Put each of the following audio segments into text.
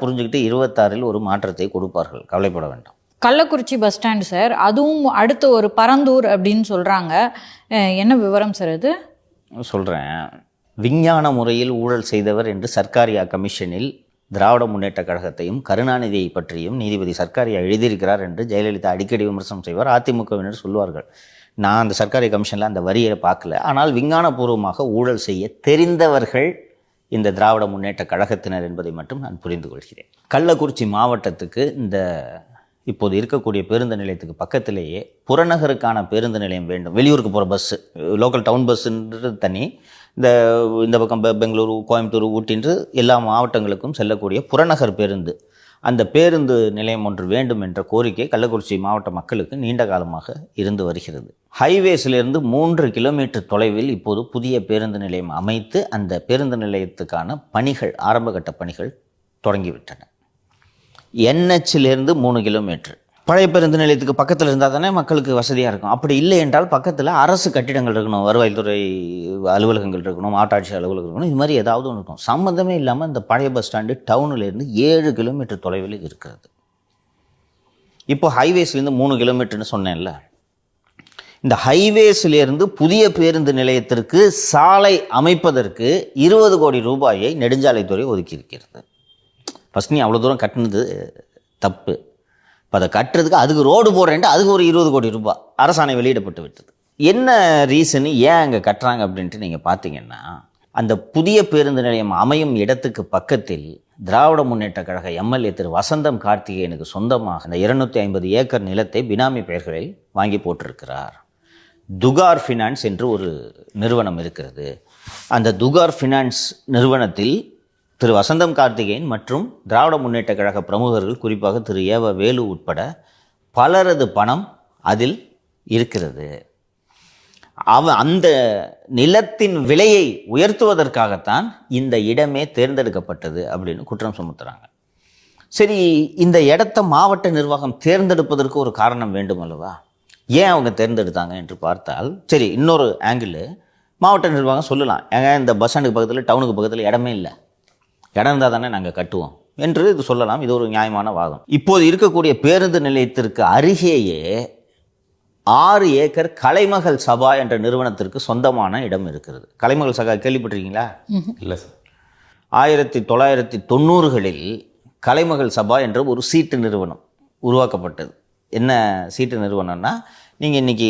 புரிஞ்சுக்கிட்டு இருபத்தாறில் ஒரு மாற்றத்தை கொடுப்பார்கள். கவலைப்பட வேண்டாம். Kallakurichi bus stand sir. அதுவும் அடுத்து ஒரு பரந்தூர் அப்படின்னு சொல்றாங்க. அஹ் என்ன விவரம் சார் இது சொல்கிறேன் விஞ்ஞான முறையில் ஊழல் செய்தவர் என்று சர்க்காரியா கமிஷனில் திராவிட முன்னேற்ற கழகத்தையும் கருணாநிதியை பற்றியும் நீதிபதி சர்க்காரியா எழுதியிருக்கிறார் என்று ஜெயலலிதா அடிக்கடி விமர்சனம் செய்வார். அதிமுகவினர் சொல்வார்கள் நான் அந்த சர்க்காரி கமிஷனில் அந்த வரியை பார்க்கல. ஆனால் விஞ்ஞானபூர்வமாக ஊழல் செய்ய தெரிந்தவர்கள் இந்த திராவிட முன்னேற்ற கழகத்தினர் என்பதை மட்டும் நான் புரிந்து கொள்கிறேன். கள்ளக்குறிச்சி மாவட்டத்துக்கு இந்த இப்போது இருக்கக்கூடிய பேருந்து நிலையத்துக்கு பக்கத்திலேயே புறநகருக்கான பேருந்து நிலையம் வேண்டும். வெளியூருக்கு போகிற பஸ்ஸு லோக்கல் டவுன் பஸ்ஸுன்றது தனி. இந்த இந்த பக்கம் பெங்களூரு கோயம்புத்தூர் ஊட்டின்று எல்லா மாவட்டங்களுக்கும் செல்லக்கூடிய புறநகர் பேருந்து அந்த பேருந்து நிலையம் ஒன்று வேண்டும் என்ற கோரிக்கை கள்ளக்குறிச்சி மாவட்ட மக்களுக்கு நீண்ட காலமாக இருந்து வருகிறது. ஹைவேஸிலிருந்து மூன்று கிலோமீட்டர் தொலைவில் இப்போது புதிய பேருந்து நிலையம் அமைத்து அந்த பேருந்து நிலையத்துக்கான பணிகள் ஆரம்பகட்ட பணிகள் தொடங்கிவிட்டன. என்ஹெச்சிலிருந்து மூணு கிலோமீட்டர். பழைய பேருந்து நிலையத்துக்கு பக்கத்தில் இருந்தால் தானே மக்களுக்கு வசதியாக இருக்கும். அப்படி இல்லை என்றால் பக்கத்தில் அரசு கட்டிடங்கள் இருக்கணும் வருவாய்த்துறை அலுவலகங்கள் இருக்கணும் மாவட்டாட்சி அலுவலகம் இருக்கணும் இது மாதிரி ஏதாவது ஒன்று இருக்கும் சம்மந்தமே இல்லாமல் இந்த பழைய பஸ் ஸ்டாண்டு டவுனிலேருந்து ஏழு கிலோமீட்டர் தொலைவில் இருக்கிறது. இப்போ ஹைவேஸ்லேருந்து மூணு கிலோமீட்டர்னு சொன்னேன்ல. இந்த ஹைவேஸ்லேருந்து புதிய பேருந்து நிலையத்திற்கு சாலை அமைப்பதற்கு இருபது கோடி ரூபாயை நெடுஞ்சாலைத்துறை ஒதுக்கியிருக்கிறது. ஃபஸ்ட் நீ அவ்வளோ தூரம் கட்டினது தப்பு. இப்போ அதை கட்டுறதுக்கு அதுக்கு ரோடு போடுறேன்ட்டு அதுக்கு ஒரு இருபது கோடி ரூபாய் அரசாணை வெளியிடப்பட்டு விட்டது. என்ன ரீசனு ஏன் அங்கே கட்டுறாங்க அப்படின்ட்டு நீங்கள் பார்த்தீங்கன்னா அந்த புதிய பேருந்து நிலையம் அமையும் இடத்துக்கு பக்கத்தில் திராவிட முன்னேற்ற கழக எம்எல்ஏ திரு வசந்தம் கார்த்திகேயனுக்கு சொந்தமாக அந்த இருநூத்தி ஐம்பது ஏக்கர் நிலத்தை பினாமி பெயர்களில் வாங்கி போட்டிருக்கிறார். துகார் ஃபினான்ஸ் என்று ஒரு நிறுவனம் இருக்கிறது. அந்த துகார் ஃபினான்ஸ் நிறுவனத்தில் திரு வசந்தம் கார்த்திகேயன் மற்றும் திராவிட முன்னேற்ற கழக பிரமுகர்கள் குறிப்பாக திரு ஏவ வேலு உட்பட பலரது பணம் அதில் இருக்கிறது. அவ அந்த நிலத்தின் விலையை உயர்த்துவதற்காகத்தான் இந்த இடமே தேர்ந்தெடுக்கப்பட்டது அப்படின்னு குற்றம் சுமத்துறாங்க. சரி இந்த இடத்த மாவட்ட நிர்வாகம் தேர்ந்தெடுப்பதற்கு ஒரு காரணம் வேண்டும் அல்லவா? ஏன் அவங்க தேர்ந்தெடுத்தாங்க என்று பார்த்தால் சரி இன்னொரு ஆங்கிள் மாவட்ட நிர்வாகம் சொல்லலாம். ஏங்க இந்த பஸ் ஸ்டாண்டுக்கு பக்கத்தில் டவுனுக்கு பக்கத்தில் இடமே இல்லை. இடம் இருந்தால் தானே நாங்கள் கட்டுவோம் என்று இது சொல்லலாம். இது ஒரு நியாயமான வாதம். இப்போது இருக்கக்கூடிய பேருந்து நிலையத்திற்கு அருகேயே ஆறு ஏக்கர் கலைமகள் சபா என்ற நிறுவனத்திற்கு சொந்தமான இடம் இருக்கிறது. கலைமகள் சபா கேள்விப்பட்டிருக்கீங்களா? இல்லை சார். ஆயிரத்தி தொள்ளாயிரத்தி தொண்ணூறுகளில் கலைமகள் சபா என்ற ஒரு சீட்டு நிறுவனம் உருவாக்கப்பட்டது. என்ன சீட்டு நிறுவனம்னா நீங்கள் இன்றைக்கி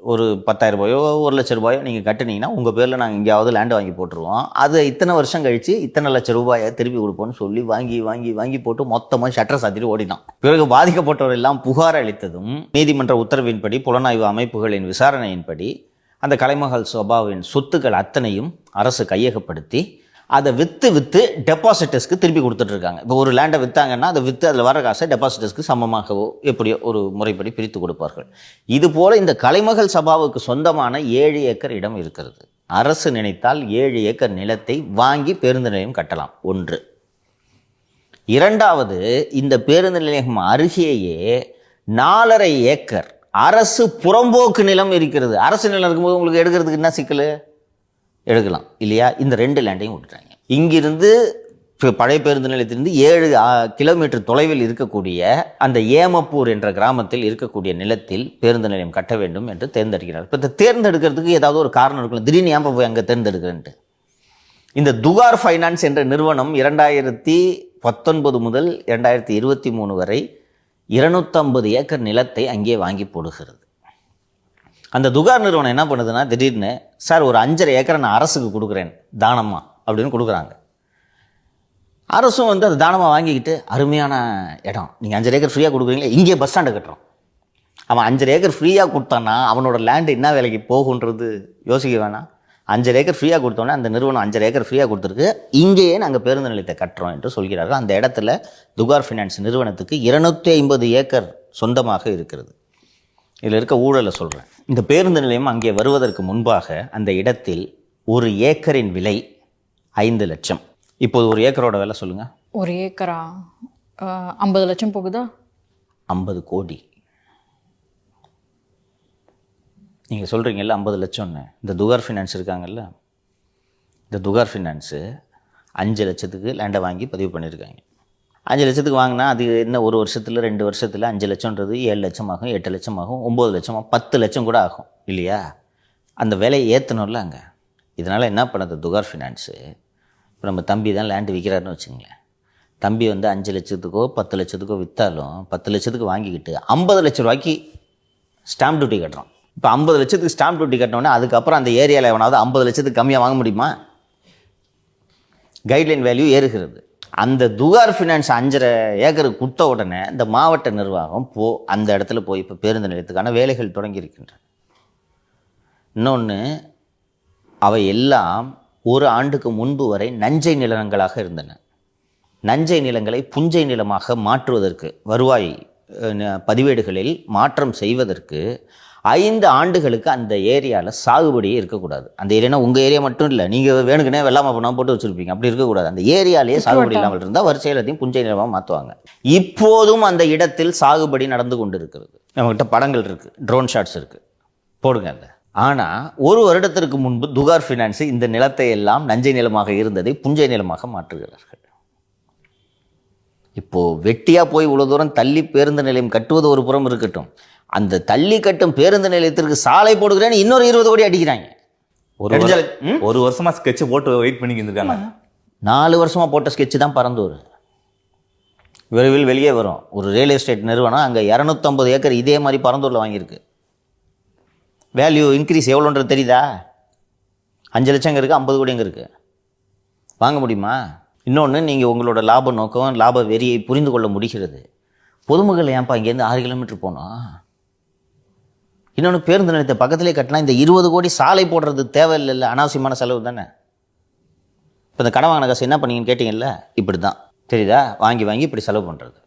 ஒரு பத்தாயிரம் ரூபாயோ ஒரு லட்ச ரூபாயோ நீங்கள் கட்டுனீங்கன்னா உங்கள் பேரில் நாங்கள் எங்கேயாவது லேண்டு வாங்கி போட்டுருவோம். அது இத்தனை வருஷம் கழித்து இத்தனை லட்ச ரூபாயை திருப்பி கொடுப்போம்னு சொல்லி வாங்கி வாங்கி வாங்கி போட்டு மொத்தமாக ஷட்டர் சாத்திட்டு ஓடினான் பிறகு பாதிக்கப்பட்டவர் எல்லாம் புகார் அளித்ததும் நீதிமன்ற உத்தரவின்படி புலனாய்வு அமைப்புகளின் விசாரணையின்படி அந்த கலைமகள் சபாவின் சொத்துக்கள் அத்தனையும் அரசு கையகப்படுத்தி அதை விற்று விற்று டெபாசிட்டர்ஸ்க்கு திருப்பி கொடுத்துட்ருக்காங்க. இப்போ ஒரு லேண்டை விற்றாங்கன்னா அதை விற்று அதில் வர காசை டெபாசிட்டர்ஸ்க்கு சமமாகவோ எப்படியோ ஒரு முறைப்படி பிரித்து கொடுப்பார்கள். இதுபோல் இந்த கலைமகள் சபாவுக்கு சொந்தமான ஏழு ஏக்கர் இடம் இருக்கிறது. அரசு நினைத்தால் ஏழு ஏக்கர் நிலத்தை வாங்கி பேருந்து நிலையம் கட்டலாம். ஒன்று. இரண்டாவது இந்த பேருந்து நிலையம் அருகேயே நாலரை ஏக்கர் அரசு புறம்போக்கு நிலம் இருக்கிறது. அரசு நிலம் இருக்கும்போது உங்களுக்கு எடுக்கிறதுக்கு என்ன சிக்கல்? எடுக்கலாம் இல்லையா? இந்த ரெண்டு லேண்டையும் விட்டுட்டாங்க. இங்கிருந்து பழைய பேருந்து நிலையத்திலிருந்து ஏழு கிலோமீட்டர் தொலைவில் இருக்கக்கூடிய அந்த ஏமப்பூர் என்ற கிராமத்தில் இருக்கக்கூடிய நிலத்தில் பேருந்து நிலையம் கட்ட வேண்டும் என்று தேர்ந்தெடுக்கிறார். இப்போ இந்த தேர்ந்தெடுக்கிறதுக்கு ஏதாவது ஒரு காரணம் இருக்கலாம் திடீர்னு ஏன் போய் அங்கே தேர்ந்தெடுக்கிறேன்ட்டு. இந்த துகார் ஃபைனான்ஸ் என்ற நிறுவனம் இரண்டாயிரத்தி பத்தொன்பது முதல் இரண்டாயிரத்தி இருபத்தி மூணு வரை இருநூத்தம்பது ஏக்கர் நிலத்தை அங்கே வாங்கி போடுகிறது. அந்த துகார் நிறுவனம் என்ன பண்ணுதுன்னா திடீர்னு சார் ஒரு அஞ்சரை ஏக்கரை நான் அரசுக்கு கொடுக்குறேன் தானமாக அப்படின்னு கொடுக்குறாங்க. அரசும் வந்து அது தானமாக வாங்கிக்கிட்டு அருமையான இடம். நீங்கள் அஞ்சரை ஏக்கர் ஃப்ரீயாக கொடுக்குறீங்களே இங்கே பஸ் ஸ்டாண்டு கட்டுறோம். அவன் அஞ்சரை ஏக்கர் ஃப்ரீயாக கொடுத்தான்னா அவனோட லேண்டு என்ன விலைக்கு போகுன்றது யோசிக்க வேணாம். அஞ்சரை ஏக்கர் ஃப்ரீயாக கொடுத்தோன்னே அந்த நிறுவனம் அஞ்சரை ஏக்கர் ஃப்ரீயாக கொடுத்துருக்கு. இங்கேயே நாங்கள் பேருந்து நிலையத்தை கட்டுறோம் என்று சொல்கிறார்கள். அந்த இடத்துல துகார் ஃபினான்ஸ் நிறுவனத்துக்கு இருநூத்தி ஐம்பது ஏக்கர் சொந்தமாக இருக்கிறது. இதில் இருக்க ஊழலை சொல்கிறேன் இந்த பேருந்து நிலையம் அங்கே வருவதற்கு முன்பாக அந்த இடத்தில் ஒரு ஏக்கரின் விலை ஐந்து லட்சம். இப்போது ஒரு ஏக்கரோட விலை சொல்லுங்கள் ஒரு ஏக்கரா? ஐம்பது லட்சம் போகுதா? ஐம்பது கோடி. நீங்கள் சொல்கிறீங்கல்ல ஐம்பது லட்சம்னு. இந்த துகார் ஃபினான்ஸ் இருக்காங்கல்ல. இந்த துகார் ஃபினான்ஸு அஞ்சு லட்சத்துக்கு லேண்டை வாங்கி பதிவு பண்ணியிருக்காங்க. அஞ்சு லட்சத்துக்கு வாங்கினா அது என்ன ஒரு வருஷத்தில் ரெண்டு வருஷத்தில் அஞ்சு லட்சம்ன்றது ஏழு லட்சம் ஆகும் எட்டு லட்சம் ஆகும் ஒம்பது லட்சமாக பத்து லட்சம் கூட ஆகும் இல்லையா? அந்த விலையை ஏற்றணும்ல அங்கே. இதனால் என்ன பண்ணுறது துகார் ஃபினான்ஸு இப்போ நம்ம தம்பி தான் லேண்டு விற்கிறாருன்னு வச்சுங்களேன் தம்பி வந்து அஞ்சு லட்சத்துக்கோ பத்து லட்சத்துக்கோ விற்றாலும் பத்து லட்சத்துக்கு வாங்கிக்கிட்டு ஐம்பது லட்ச ரூபாய்க்கு ஸ்டாம்ப் டியூட்டி கட்டுறோம் இப்போ ஐம்பது லட்சத்துக்கு ஸ்டாம்ப் டியூட்டி கட்டினோடனே அதுக்கப்புறம் அந்த ஏரியாவில் எவனாவது ஐம்பது லட்சத்துக்கு கம்மியாக வாங்க முடியுமா? கைட்லைன் வேல்யூ ஏறுகிறது. அந்த துகார் ஃபினான்ஸ் அஞ்சரை ஏக்கருக்கு கொடுத்த உடனே இந்த மாவட்ட நிர்வாகம் போ அந்த இடத்துல போய் இப்போ பேருந்து நிலையத்துக்கான வேலைகள் தொடங்கி இருக்கின்றன. இன்னொன்று அவை எல்லாம் ஒரு ஆண்டுக்கு முன்பு வரை நஞ்சை நிலங்களாக இருந்தன. நஞ்சை நிலங்களை புஞ்சை நிலமாக மாற்றுவதற்கு வருவாய் பதிவேடுகளில் மாற்றம் செய்வதற்கு ஐந்து ஆண்டுகளுக்கு அந்த ஏரியாவில் சாகுபடியே இருக்கக்கூடாது. அந்த ஏரியானா உங்கள் ஏரியா மட்டும் இல்லை. நீங்கள் வேணுக்குனே வெள்ளாமை பண்ணால் போட்டு வச்சுருப்பீங்க. அப்படி இருக்கக்கூடாது. அந்த ஏரியாலேயே சாகுபடி இல்லாமல் இருந்தால் வரிசை எல்லாத்தையும் புஞ்சை நிலமாக மாற்றுவாங்க இப்போதும் அந்த இடத்தில் சாகுபடி நடந்து கொண்டு இருக்கிறது நம்மகிட்ட படங்கள் இருக்குது ட்ரோன் ஷாட்ஸ் இருக்குது போடுங்க அந்த ஆனால் ஒரு வருடத்திற்கு முன்பு துகார் ஃபினான்ஸ் இந்த நிலத்தை எல்லாம் நஞ்சை நிலமாக இருந்ததை புஞ்சை நிலமாக மாற்றுகிறார்கள். இப்போ வெட்டியா போய் இவ்வளவு தூரம் தள்ளி பேருந்து நிலையம் கட்டுவது ஒரு புறம் இருக்கட்டும். அந்த தள்ளி கட்டும் பேருந்து நிலையத்திற்கு சாலை போடுகிறேன்னு இன்னொரு இருபது கோடி அடிக்கிறாங்க. ஒரு ஒரு வருஷமா ஸ்கெட்ச் போட்டு வெயிட் பண்ணி இருக்காங்க. நாலு வருஷமா போட்ட ஸ்கெட்ச் தான் பறந்தூர் விரைவில் வெளியே வரும். ஒரு ரியல் எஸ்டேட் நிறுவனம் அங்கே இரநூத்தம்பது ஏக்கர் இதே மாதிரி பரந்தூரில் வாங்கியிருக்கு. வேல்யூ இன்க்ரீஸ் எவ்வளோன்றது தெரியுதா? அஞ்சு லட்சம் இருக்குது ஐம்பது கோடி எங்கே இருக்குது வாங்க முடியுமா? இன்னொன்று நீங்கள் உங்களோட லாப நோக்கம் லாப வெறியை புரிந்து கொள்ள முடிகிறது. பொதுமக்கள் ஏன்ப்பா இங்கேருந்து ஆறு கிலோமீட்டர் போனோம்? இன்னொன்று பேருந்து நிலையத்தை பக்கத்திலே கட்டினா இந்த இருபது கோடி சாலை போடுறது தேவையில்லைல்ல அனாவசியமான செலவு தானே? இப்போ இந்த கடன் வாங்கின காசு என்ன பண்ணீங்கன்னு கேட்டிங்கல்ல? இப்படி தான் தெரியுதா? வாங்கி வாங்கி இப்படி செலவு பண்ணுறது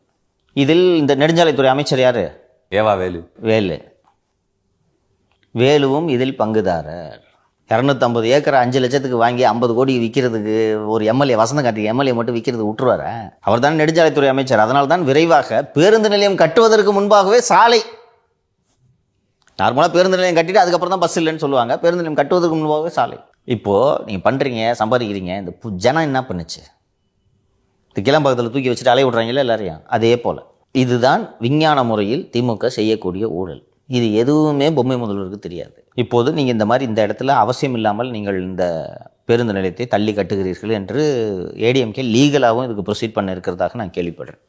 இதில் இந்த நெடுஞ்சாலைத்துறை அமைச்சர் யார்? ஏவா வேலு. வேலு. வேலுவும் இதில் பங்குதாரர். இரநூத்தம்பது ஏக்கர் அஞ்சு லட்சத்துக்கு வாங்கி ஐம்பது கோடி விற்கிறதுக்கு ஒரு எம்எல்ஏ வசந்த கார்த்திக் எம்எல்ஏ மட்டும் விற்கிறது விட்டுருவார அவர் தான் நெடுஞ்சாலைத்துறை அமைச்சர். அதனால தான் விரைவாக பேருந்து நிலையம் கட்டுவதற்கு முன்பாகவே சாலை நார்மலாக பேருந்து நிலையம் கட்டிட்டு அதுக்கப்புறம் தான் பஸ் இல்லைன்னு சொல்லுவாங்க. பேருந்து நிலையம் கட்டுவதற்கு முன்பாகவே சாலை. இப்போது நீங்கள் பண்ணுறீங்க சம்பாதிக்கிறீங்க இந்த பு- ஜனம் என்ன பண்ணுச்சு? இந்த கிளம்பக்கத்தில் தூக்கி வச்சுட்டு அலைய விட்றாங்களே எல்லாரையும்? அதே போல். இதுதான் விஞ்ஞான முறையில் திமுக செய்யக்கூடிய ஊழல். இது எதுவுமே பொம்மை முதல்வருக்கு தெரியாது. இப்போது நீங்கள் இந்த மாதிரி இந்த இடத்துல அவசியம் இல்லாமல் நீங்கள் இந்த பேருந்து நிலையத்தை தள்ளி கட்டுகிறீர்கள் என்று ஏடிஎம்கே லீகலாகவும் இதுக்கு ப்ரொசீட் பண்ண இருக்கிறதாக நான் கேள்விப்படுறேன்.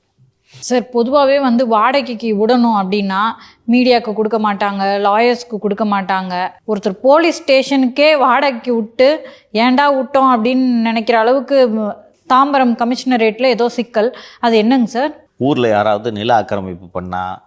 சார் பொதுவாகவே வந்து வாடகைக்கு விடணும் அப்படின்னா மீடியாவுக்கு கொடுக்க மாட்டாங்க லாயர்ஸ்க்கு கொடுக்க மாட்டாங்க. ஒருத்தர் போலீஸ் ஸ்டேஷனுக்கே வாடகைக்கு விட்டு ஏன்டா விட்டோம் அப்படின்னு நினைக்கிற அளவுக்கு தாம்பரம் கமிஷனரேட்டில் ஏதோ சிக்கல். அது என்னங்க சார்? ஊரில் யாராவது நில ஆக்கிரமிப்பு பண்ணால்